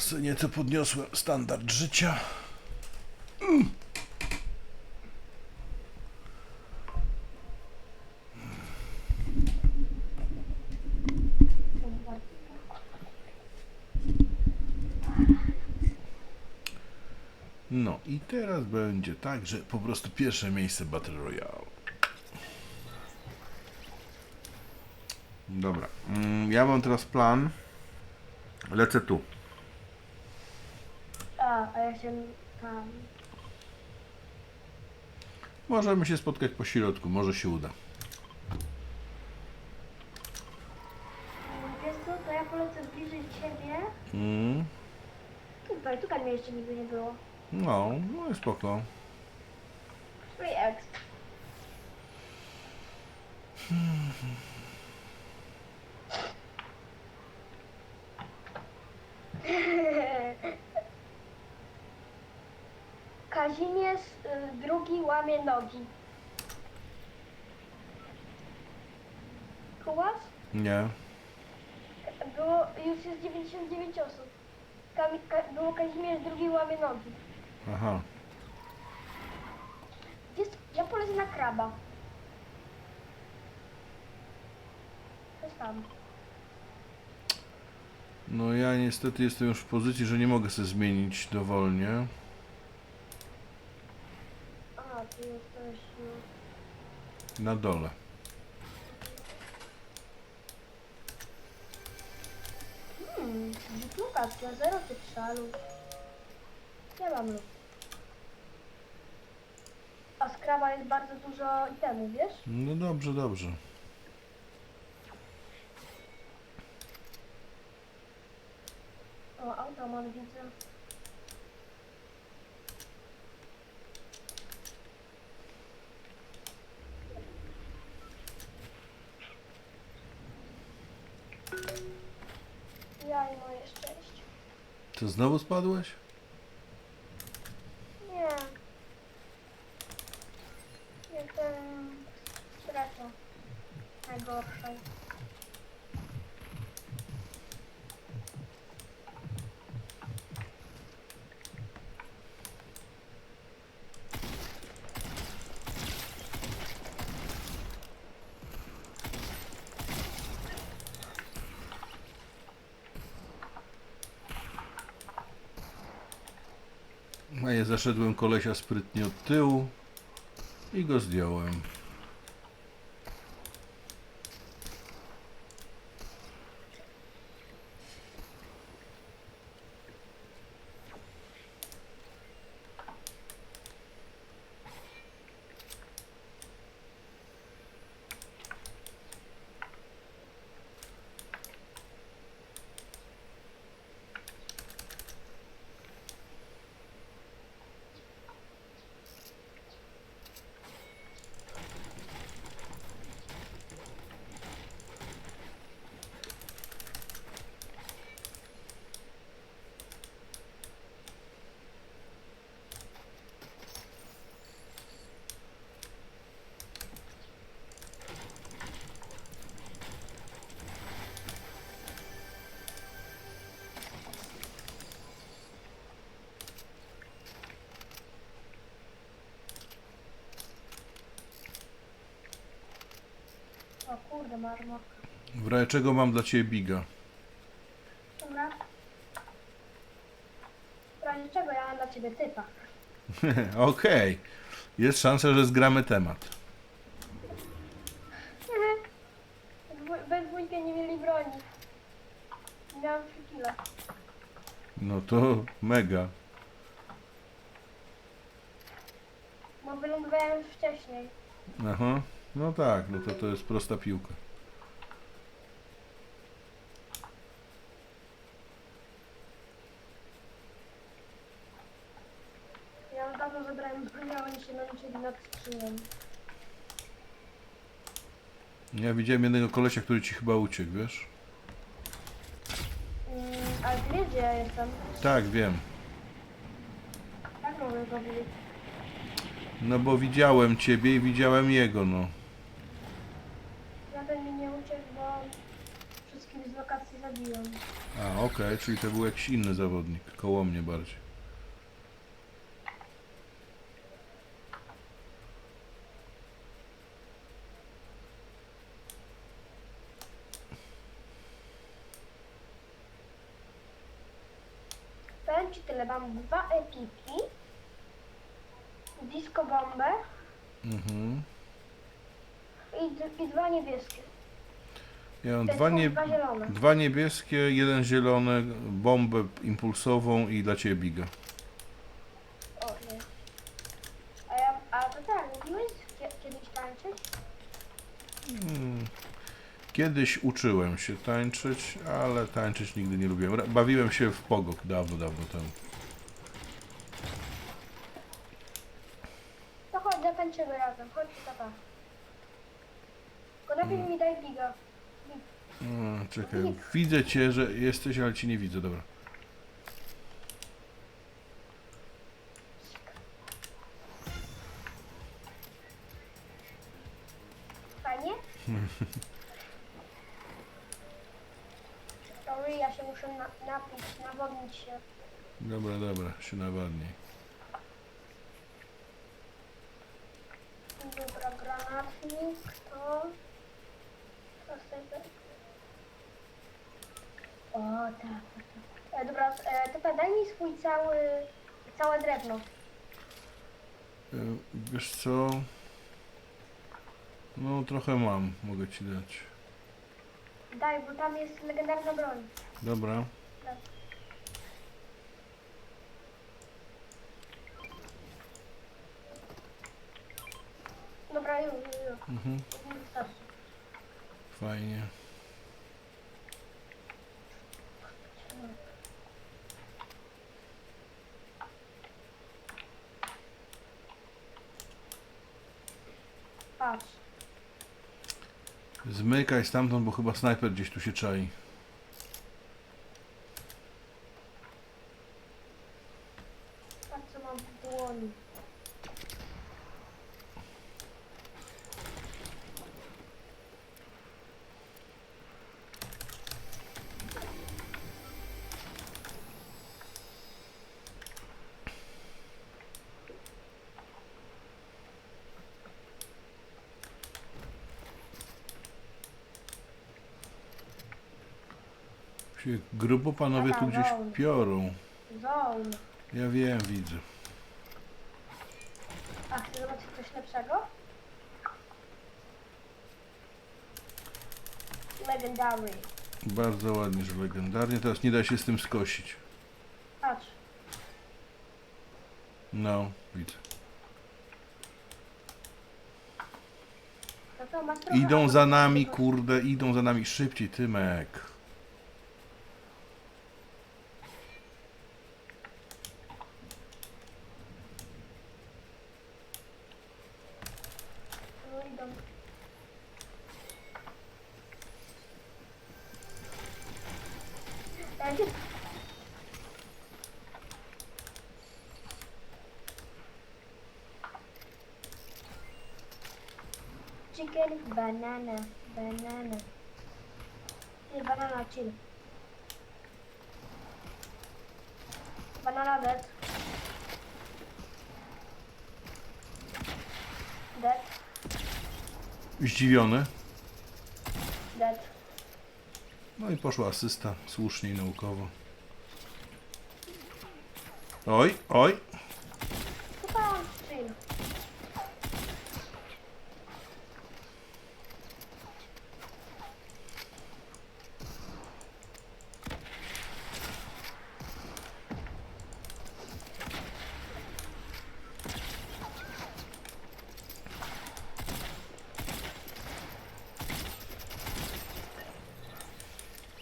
sobie nieco podniosłem standard życia. No i teraz będzie tak, że po prostu pierwsze miejsce Battle Royale. Dobra, mm, ja mam teraz plan. Lecę tu. Się tam. Możemy się spotkać po środku, może się uda. Wiesz co, to ja polecę bliżej ciebie. Mm, Tutaj, tutaj mnie jeszcze nigdy nie było. no, no jest spoko. Free. Kazimierz y, drugi łamie nogi. Kułasz? Nie. Było, już jest 99 osób. Kami, ka, było Kazimierz drugi łamie nogi. Aha. Jest, ja polecę na kraba. To jest tam. No ja niestety jestem już w pozycji, że nie mogę sobie zmienić dowolnie. Ty jesteś... y, Na dole. Hmm, duplukacja, zero cytrzalu. Ja mam lub. A z jest bardzo dużo itemów, wiesz? No dobrze, dobrze. O, automat widzę. Ja i moje szczęście. Ty znowu spadłeś? Nie. Jestem w strefie najgorszej. A ja zaszedłem kolesia sprytnie od tyłu i go zdjąłem. O kurde, marmor. W razie czego mam dla ciebie biga? Dobra. W razie czego ja mam dla ciebie typa? Okej. Jest szansa, że zgramy temat. Dwu- We dwójkę nie mieli broni. Miałam 3 kilo. No to mega. Bo wylądowałem już wcześniej. Aha. No tak, no to to jest prosta piłka. Ja już dawno zabrałem broń, a oni się męczyli nad skrzynią. Ja widziałem jednego kolesia, który ci chyba uciekł, wiesz? Mm, ale ty wiesz, gdzie ja jestem. Tak, wiem. Jak mogę go wiedzieć? No bo widziałem ciebie i widziałem jego, no. Ja ten mi nie uciekł, bo wszystkim z lokacji zabiłem. A, okej, czyli to był jakiś inny zawodnik, koło mnie bardziej. Powiem ci tyle, mam dwa epiki, disco bombę Mhm. i, d- i dwa niebieskie. Ja mam dwa, nie, dwa zielone. dwa niebieskie, jeden zielony, bombę impulsową i dla Ciebie biga. O nie. A ja, a to tak, kie- kiedyś tańczyć? Mm. Kiedyś uczyłem się tańczyć, ale tańczyć nigdy nie lubiłem. Ra- Bawiłem się w pogok dawno, dawno temu. To chodź, zatańczymy razem, chodź tata. Tylko najpierw mi daj biga. A, czekaj, widzę Cię, że jesteś, ale Cię nie widzę, dobra. Fajnie? Sorry, ja się muszę na, napić, nawodnić się. Dobra, dobra, się nawadnij. Dobra, granatnik, to... O, tak, tak, tak. E, dobra, e, tata, daj mi swój cały... całe drewno. E, Wiesz co? No trochę mam, mogę Ci dać. Daj, bo tam jest legendarna broń. Dobra. Dobra, już, już, już. Mhm. Fajnie. Patrz. Zmykaj stamtąd, bo chyba snajper gdzieś tu się czai. Patrz co mam w dłoni. Się grubo panowie tu gdzieś piorą. Ja wiem, widzę. A chcesz zobaczyć coś lepszego? Legendary. Bardzo ładnie, że legendarnie. Teraz nie da się z tym skosić. Patrz. No, widzę. To to masz trochę Idą za nami, kurde, idą za nami. Szybciej, Tymek. No idą. Ja się... Chicken, banana, banana. Nie, banana chill. Banana dead. Dead, Zdziwiony. dead. No i poszła asysta, słusznie i naukowo. Oj, oj. Chyba chill.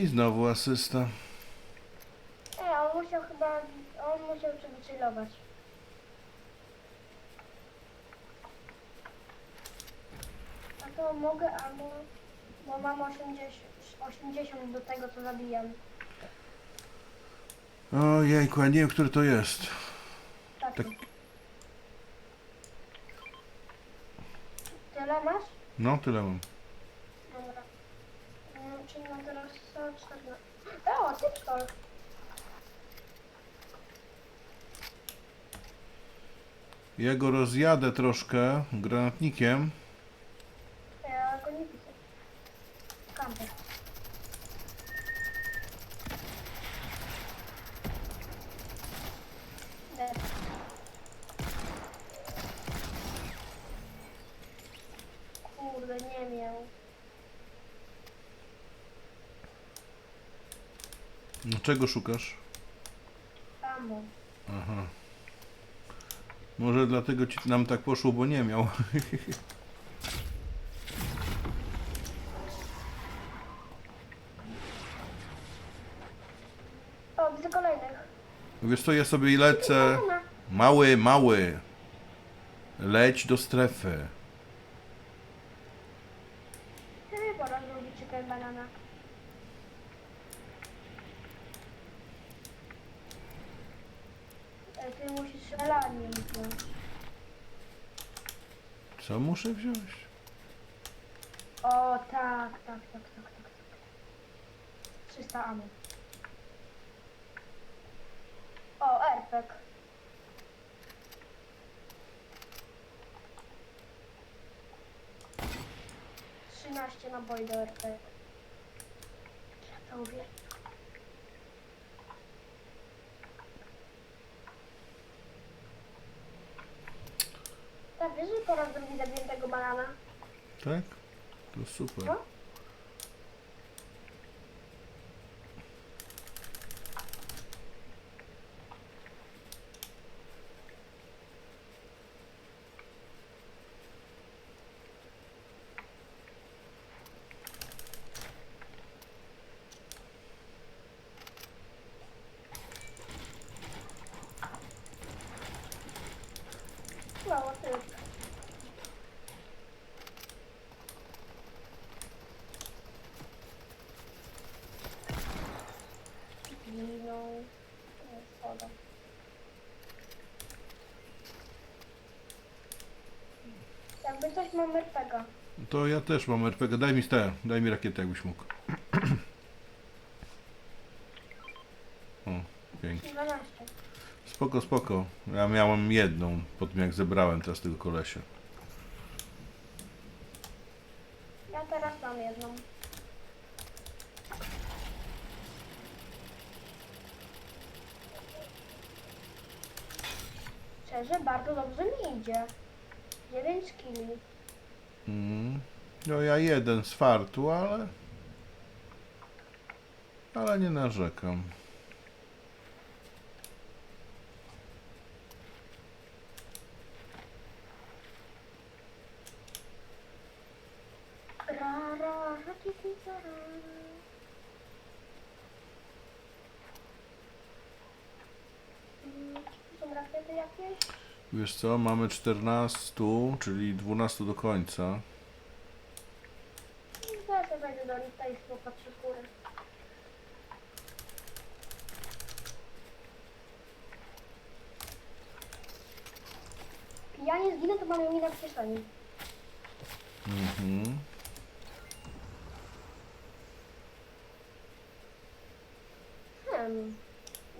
I znowu asysta. Nie, on musiał chyba, on musiał chillować. A to mogę, albo, bo mam 80, 80 do tego, co zabijam. Ojejku, ja nie wiem, który to jest. Tak. Tak. Tyle masz? No, tyle mam. Dobra. Mm, czyli mam teraz 114. O, typstol. Ja go rozjadę troszkę granatnikiem. Ja go nie widzę. Kamper. Dead. Kurde, nie miał. No, Czego szukasz? Amo. Aha. Może dlatego ci nam tak poszło, bo nie miał. O, widzę kolejnych. Wiesz co, ja sobie lecę. Mały, mały. Leć do strefy. Ty pora zrobić chicken banana. E, Ty musisz elanie wziąć. Co muszę wziąć? O, tak, tak, tak, tak, tak, tak. 300 amy. O, airpack. Trzynaście naboi do airpack. Ja to uwierzę. Tak, wiesz, że po raz drugi zabiłem tego banana? Tak? To super. No, ty. Zginął. To jest Szkoda. Jakby coś mam RPGa. To ja też mam RPG. Daj mi te, daj mi rakietę jakbyś mógł. O, pięknie. 12. Spoko, spoko. Ja miałem jedną po tym jak zebrałem teraz tego kolesia. Ja teraz mam jedną. Szczerze, bardzo dobrze mi idzie. 9 kili. Mm. No ja jeden z fartu, ale... Ale nie narzekam. Ra, ra, ra, ti, ti, ta, ra. Mm, czy Są rakiety jakieś? Wiesz co, mamy 14, czyli 12 do końca. I z góry. Ja nie zginę, to mam minę w kieszeni. Mhm. Hmm,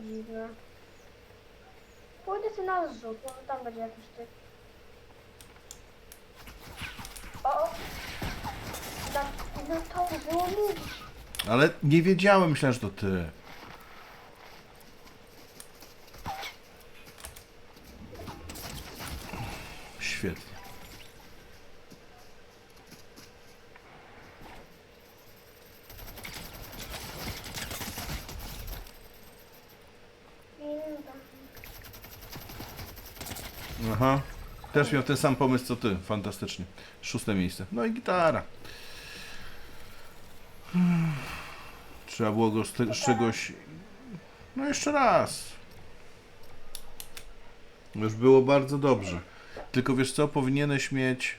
dziwne. Pójdę sobie na zrzut, może tam będzie jakiś typ. O, o! Na, na to było mówić. Ale nie wiedziałem, myślałem, że to ty. Świetnie. Aha. Też miał ten sam pomysł co ty. Fantastycznie. Szóste miejsce. No i gitara. Trzeba było go z, te, z czegoś... No jeszcze raz. Już było bardzo dobrze. Tylko wiesz co, powinieneś mieć